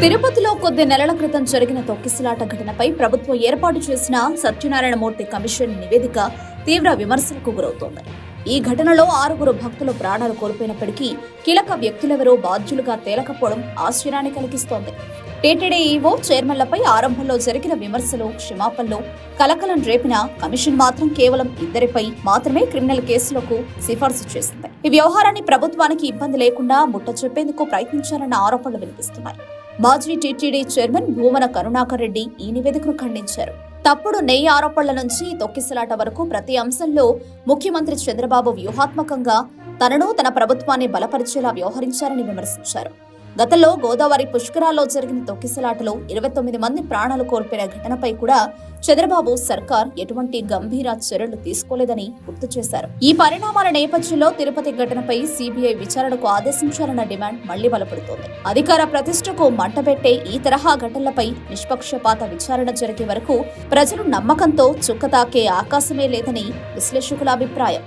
తిరుపతిలో కొద్ది నెలల క్రితం జరిగిన తొక్కిసలాట ఘటనపై ప్రభుత్వం ఏర్పాటు చేసిన సత్యనారాయణమూర్తి కమిషన్ నివేదిక తీవ్ర విమర్శలకు గురవుతోంది. ఈ ఘటనలో ఆరుగురు భక్తులు ప్రాణాలు కోల్పోయినప్పటికీ కీలక వ్యక్తులెవరూ బాధ్యులుగా తేలకపోవడం ఆశ్చర్యాన్ని కలిగిస్తోంది. టీటీడీ ఈవో చైర్మన్లపై ఆరంభంలో జరిగిన విమర్శలు క్షమాపణలు కలకలం రేపిన కమిషన్ మాత్రం కేవలం ఇద్దరిపై మాత్రమే క్రిమినల్ కేసులకు సిఫార్సు చేసింది. ఈ వ్యవహారాన్ని ప్రభుత్వానికి ఇబ్బంది లేకుండా ముట్ట చెప్పేందుకు ప్రయత్నించారన్న ఆరోపణలు వినిపిస్తున్నాయి. మాజీ టీటీడీ చైర్మన్ భూమన కరుణాకర్ రెడ్డి ఈ నివేదికను ఖండించారు. తప్పుడు నెయ్యి ఆరోపణల నుంచి తొక్కిసలాట వరకు ప్రతి అంశంలో ముఖ్యమంత్రి చంద్రబాబు వ్యూహాత్మకంగా తనను తన ప్రభుత్వాన్ని బలపరిచేలా వ్యవహరించారని విమర్శించారు. గతంలో గోదావరి పుష్కరాల్లో జరిగిన తొక్కిసలాటలో ఇరవై తొమ్మిది మంది ప్రాణాలు కోల్పోయిన ఘటనపై కూడా చంద్రబాబు సర్కార్ ఎటువంటి గంభీర చర్యలు తీసుకోలేదని గుర్తు చేశారు. ఈ పరిణామాల నేపథ్యంలో తిరుపతి ఘటనపై సిబిఐ విచారణకు ఆదేశించాలన్న డిమాండ్ మళ్ళీ బలపడుతోంది. అధికార ప్రతిష్టకు మంటబెట్టే ఈ తరహా ఘటనలపై నిష్పక్షపాత విచారణ జరిగే వరకు ప్రజలు నమ్మకంతో చుక్కతాకే ఆకాశమే లేదని విశ్లేషకుల అభిప్రాయం.